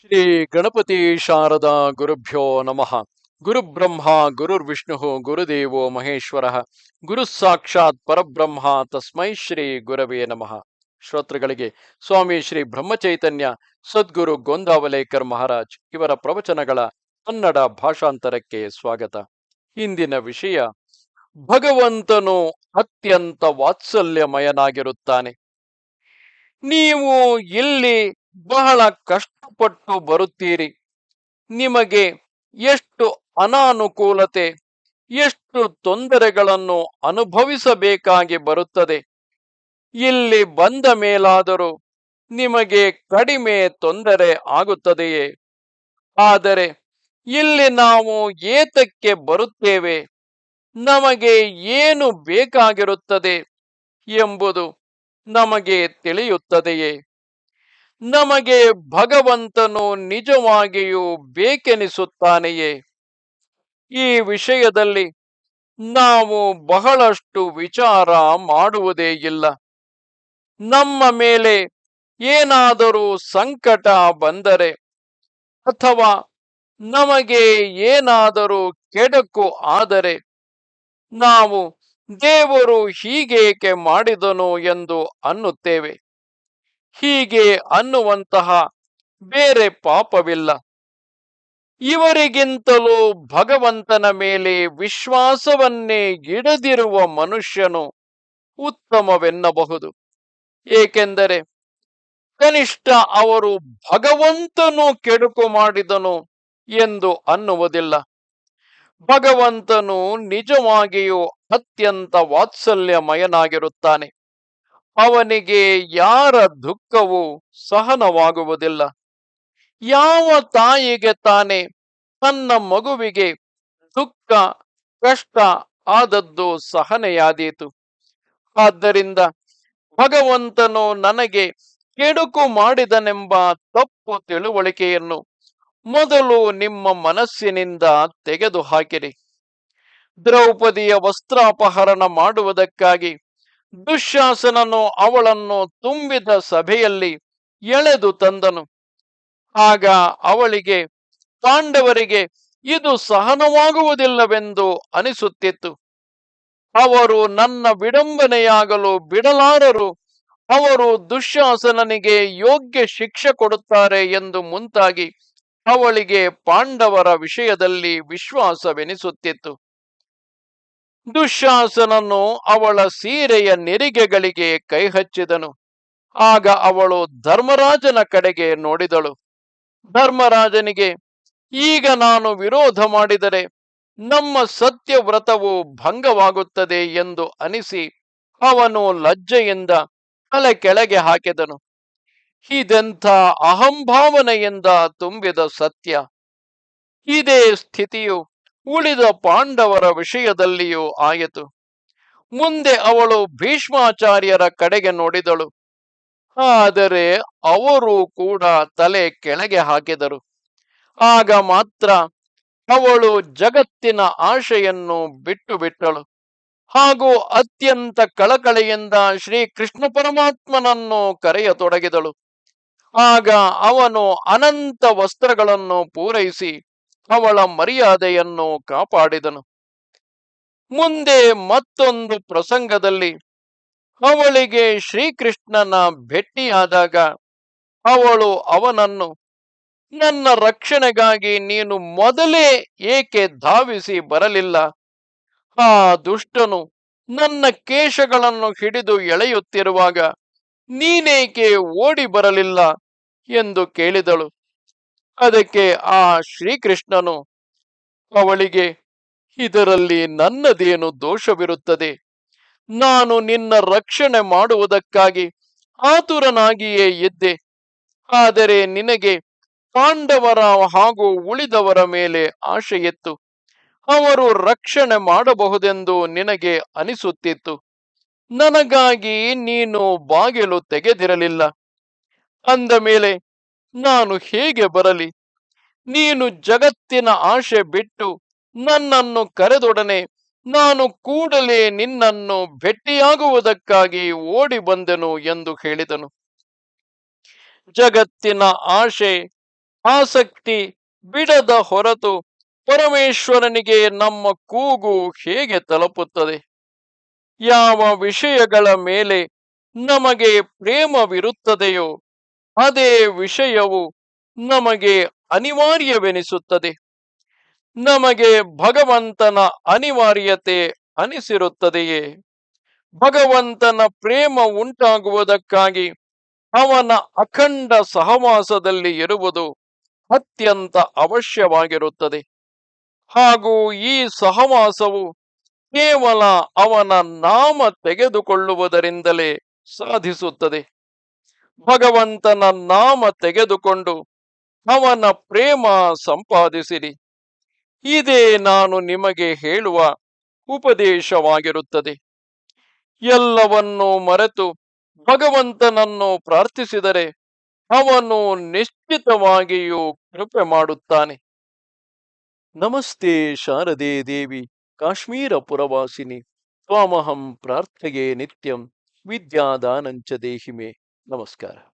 ಶ್ರೀ ಗಣಪತಿ ಶಾರದಾ ಗುರುಭ್ಯೋ ನಮಃ. ಗುರುಬ್ರಹ್ಮ ಗುರುರ್ವಿಷ್ಣು ಗುರುದೇವೋ ಮಹೇಶ್ವರ. ಗುರು ಸಾಕ್ಷಾತ್ ಪರಬ್ರಹ್ಮ, ತಸ್ಮೈ ಶ್ರೀ ಗುರವೇ ನಮಃ. ಶ್ರೋತೃಗಳಿಗೆ, ಸ್ವಾಮಿ ಶ್ರೀ ಬ್ರಹ್ಮಚೈತನ್ಯ, ಸದ್ಗುರು ಗೋಂದಾವಲೇಕರ್ ಮಹಾರಾಜ್ ಇವರ ಪ್ರವಚನಗಳ ಕನ್ನಡ ಭಾಷಾಂತರಕ್ಕೆ ಸ್ವಾಗತ. ಇಂದಿನ ವಿಷಯ, ಭಗವಂತನು ಅತ್ಯಂತ ವಾತ್ಸಲ್ಯಮಯನಾಗಿರುತ್ತಾನೆ. ನೀವು ಇಲ್ಲಿ ಬಹಳ ಕಷ್ಟಪಟ್ಟು ಬರುತ್ತೀರಿ. ನಿಮಗೆ ಎಷ್ಟು ಅನಾನುಕೂಲತೆ, ಎಷ್ಟು ತೊಂದರೆಗಳನ್ನು ಅನುಭವಿಸಬೇಕಾಗಿ ಬರುತ್ತದೆ. ಇಲ್ಲಿ ಬಂದ ಮೇಲಾದರೂ ನಿಮಗೆ ಕಡಿಮೆ ತೊಂದರೆ ಆಗುತ್ತದೆಯೇ? ಆದರೆ ಇಲ್ಲಿ ನಾವು ಏತಕ್ಕೆ ಬರುತ್ತೇವೆ? ನಮಗೆ ಏನು ಬೇಕಾಗಿರುತ್ತದೆ ಎಂಬುದು ನಮಗೆ ತಿಳಿಯುತ್ತದೆಯೇ? ನಮಗೆ ಭಗವಂತನು ನಿಜವಾಗಿಯೂ ಬೇಕೆನಿಸುತ್ತಾನೆಯೇ? ಈ ವಿಷಯದಲ್ಲಿ ನಾವು ಬಹಳಷ್ಟು ವಿಚಾರ ಮಾಡುವುದೇ ಇಲ್ಲ. ನಮ್ಮ ಮೇಲೆ ಏನಾದರೂ ಸಂಕಟ ಬಂದರೆ ಅಥವಾ ನಮಗೆ ಏನಾದರೂ ಕೆಡಕು ಆದರೆ ನಾವು ದೇವರು ಹೀಗೇಕೆ ಮಾಡಿದನು ಎಂದು ಅನ್ನುತ್ತೇವೆ. ಹೀಗೆ ಅನ್ನುವಂತಹ ಬೇರೆ ಪಾಪವಿಲ್ಲ. ಇವರಿಗಿಂತಲೂ ಭಗವಂತನ ಮೇಲೆ ವಿಶ್ವಾಸವನ್ನೇ ಗಿಡದಿರುವ ಮನುಷ್ಯನು ಉತ್ತಮವೆನ್ನಬಹುದು. ಏಕೆಂದರೆ ಕನಿಷ್ಠ ಅವರು ಭಗವಂತನು ಕೆಡುಕು ಮಾಡಿದನು ಎಂದು ಅನ್ನುವುದಿಲ್ಲ. ಭಗವಂತನು ನಿಜವಾಗಿಯೂ ಅತ್ಯಂತ ವಾತ್ಸಲ್ಯಮಯನಾಗಿರುತ್ತಾನೆ. ಅವನಿಗೆ ಯಾರ ದುಃಖವೂ ಸಹನವಾಗುವುದಿಲ್ಲ. ಯಾವ ತಾಯಿಗೆ ತಾನೆ ತನ್ನ ಮಗುವಿಗೆ ದುಃಖ, ಕಷ್ಟ ಆದದ್ದು ಸಹನೆಯಾದೀತು. ಆದ್ದರಿಂದ ಭಗವಂತನು ನನಗೆ ಕೆಡುಕು ಮಾಡಿದನೆಂಬ ತಪ್ಪು ತಿಳುವಳಿಕೆಯನ್ನು ಮೊದಲು ನಿಮ್ಮ ಮನಸ್ಸಿನಿಂದ ತೆಗೆದುಹಾಕಿರಿ. ದ್ರೌಪದಿಯ ವಸ್ತ್ರಾಪಹರಣ ಮಾಡುವುದಕ್ಕಾಗಿ ದುಶ್ಯಾಸನನು ಅವಳನ್ನು ತುಂಬಿದ ಸಭೆಯಲ್ಲಿ ಎಳೆದು ತಂದನು. ಆಗ ಅವಳಿಗೆ, ಪಾಂಡವರಿಗೆ ಇದು ಸಹನವಾಗುವುದಿಲ್ಲವೆಂದು ಅನಿಸುತ್ತಿತ್ತು. ಅವರು ನನ್ನ ವಿಡಂಬನೆಯಾಗಲು ಬಿಡಲಾರರು. ಅವರು ದುಶ್ಯಾಸನನಿಗೆ ಯೋಗ್ಯ ಶಿಕ್ಷೆ ಕೊಡುತ್ತಾರೆ ಎಂದು ಮುಂತಾಗಿ ಅವಳಿಗೆ ಪಾಂಡವರ ವಿಷಯದಲ್ಲಿ ವಿಶ್ವಾಸವೆನಿಸುತ್ತಿತ್ತು. ದುಶ್ಯಾಸನನು ಅವಳ ಸೀರೆಯ ನೆರಿಗೆಗಳಿಗೆ ಕೈ ಹಚ್ಚಿದನು ಆಗ ಅವಳು ಧರ್ಮರಾಜನ ಕಡೆಗೆ ನೋಡಿದಳು. ಧರ್ಮರಾಜನಿಗೆ, ಈಗ ನಾನು ವಿರೋಧ ಮಾಡಿದರೆ ನಮ್ಮ ಸತ್ಯವ್ರತವು ಭಂಗವಾಗುತ್ತದೆ ಎಂದು ಅನಿಸಿ ಅವನು ಲಜ್ಜೆಯಿಂದ ತಲೆ ಕೆಳಗೆ ಹಾಕಿದನು. ಇದೆಂಥ ಅಹಂಭಾವನೆಯಿಂದ ತುಂಬಿದ ಸತ್ಯ? ಇದೇ ಸ್ಥಿತಿಯು ಉಳಿದ ಪಾಂಡವರ ವಿಷಯದಲ್ಲಿಯೂ ಆಯಿತು. ಮುಂದೆ ಅವಳು ಭೀಷ್ಮಾಚಾರ್ಯರ ಕಡೆಗೆ ನೋಡಿದಳು. ಆದರೆ ಅವರು ಕೂಡ ತಲೆ ಕೆಳಗೆ ಹಾಕಿದರು. ಆಗ ಮಾತ್ರ ಅವಳು ಜಗತ್ತಿನ ಆಶೆಯನ್ನು ಬಿಟ್ಟು ಬಿಟ್ಟಳು. ಹಾಗೂ ಅತ್ಯಂತ ಕಳಕಳಿಯಿಂದ ಶ್ರೀ ಕೃಷ್ಣ ಪರಮಾತ್ಮನನ್ನು ಕರೆಯತೊಡಗಿದಳು. ಆಗ ಅವನು ಅನಂತ ವಸ್ತ್ರಗಳನ್ನು ಪೂರೈಸಿ ಅವಳ ಮರ್ಯಾದೆಯನ್ನು ಕಾಪಾಡಿದನು. ಮುಂದೆ ಮತ್ತೊಂದು ಪ್ರಸಂಗದಲ್ಲಿ ಅವಳಿಗೆ ಶ್ರೀಕೃಷ್ಣನ ಭೇಟಿಯಾದಾಗ ಅವಳು ಅವನನ್ನು, ನನ್ನ ರಕ್ಷಣೆಗಾಗಿ ನೀನು ಮೊದಲೇ ಏಕೆ ಧಾವಿಸಿ ಬರಲಿಲ್ಲ? ಆ ದುಷ್ಟನು ನನ್ನ ಕೇಶಗಳನ್ನು ಹಿಡಿದು ಎಳೆಯುತ್ತಿರುವಾಗ ನೀನೇಕೆ ಓಡಿ ಬರಲಿಲ್ಲ? ಎಂದು ಕೇಳಿದಳು. ಅದಕ್ಕೆ ಆ ಶ್ರೀಕೃಷ್ಣನು ಅವಳಿಗೆ, ಇದರಲ್ಲಿ ನನ್ನದೇನು ದೋಷವಿರುತ್ತದೆ? ನಾನು ನಿನ್ನ ರಕ್ಷಣೆ ಮಾಡುವುದಕ್ಕಾಗಿ ಆತುರನಾಗಿಯೇ ಇದ್ದೆ. ಆದರೆ ನಿನಗೆ ಪಾಂಡವರ ಹಾಗೂ ಉಳಿದವರ ಮೇಲೆ ಆಶೆಯಿತ್ತು. ಅವರು ರಕ್ಷಣೆ ಮಾಡಬಹುದೆಂದು ನಿನಗೆ ಅನಿಸುತ್ತಿತ್ತು. ನನಗಾಗಿ ನೀನು ಬಾಗಿಲು ತೆಗೆದಿರಲಿಲ್ಲ. ಅಂದ ಮೇಲೆ, ನಾನು ಹೇಗೆ ಬರಲಿ? ನೀನು ಜಗತ್ತಿನ ಆಶೆ ಬಿಟ್ಟು ನನ್ನನ್ನು ಕರೆದೊಡನೆ ನಾನು ಕೂಡಲೇ ನಿನ್ನನ್ನು ಭೆಟ್ಟಿಯಾಗುವುದಕ್ಕಾಗಿ ಓಡಿ ಬಂದೆನು ಎಂದು ಹೇಳಿದನು. ಜಗತ್ತಿನ ಆಶೆ, ಆಸಕ್ತಿ ಬಿಡದ ಹೊರತು ಪರಮೇಶ್ವರನಿಗೆ ನಮ್ಮ ಕೂಗು ಹೇಗೆ ತಲುಪುತ್ತದೆ? ಯಾವ ವಿಷಯಗಳ ಮೇಲೆ ನಮಗೆ ಪ್ರೇಮವಿರುತ್ತದೆಯೋ ಅದೇ ವಿಷಯವು ನಮಗೆ ಅನಿವಾರ್ಯವೆನಿಸುತ್ತದೆ. ನಮಗೆ ಭಗವಂತನ ಅನಿವಾರ್ಯತೆ ಅನಿಸಿರುತ್ತದೆಯೇ? ಭಗವಂತನ ಪ್ರೇಮ ಉಂಟಾಗುವುದಕ್ಕಾಗಿ ಅವನ ಅಖಂಡ ಸಹವಾಸದಲ್ಲಿ ಇರುವುದು ಅತ್ಯಂತ ಅವಶ್ಯವಾಗಿರುತ್ತದೆ. ಹಾಗೂ ಈ ಸಹವಾಸವು ಕೇವಲ ಅವನ ನಾಮ ತೆಗೆದುಕೊಳ್ಳುವುದರಿಂದಲೇ ಸಾಧಿಸುತ್ತದೆ. ಭಗವಂತನ ನಾಮ ತೆಗೆದುಕೊಂಡು ಅವನ ಪ್ರೇಮ ಸಂಪಾದಿಸಿರಿ. ಇದೇ ನಾನು ನಿಮಗೆ ಹೇಳುವ ಉಪದೇಶವಾಗಿರುತ್ತದೆ. ಎಲ್ಲವನ್ನೂ ಮರೆತು ಭಗವಂತನನ್ನು ಪ್ರಾರ್ಥಿಸಿದರೆ ಅವನು ನಿಶ್ಚಿತವಾಗಿಯೂ ಕೃಪೆ ಮಾಡುತ್ತಾನೆ. ನಮಸ್ತೆ ಶಾರದೆ ದೇವಿ, ಕಾಶ್ಮೀರ ಪುರವಾಸಿನಿ. ತ್ವಾಮಹಂ ಪ್ರಾರ್ಥೆಯೇ ನಿತ್ಯಂ, ವಿದ್ಯಾದಾನಂಚ ದೇಹಿಮೆ. ನಮಸ್ಕಾರ.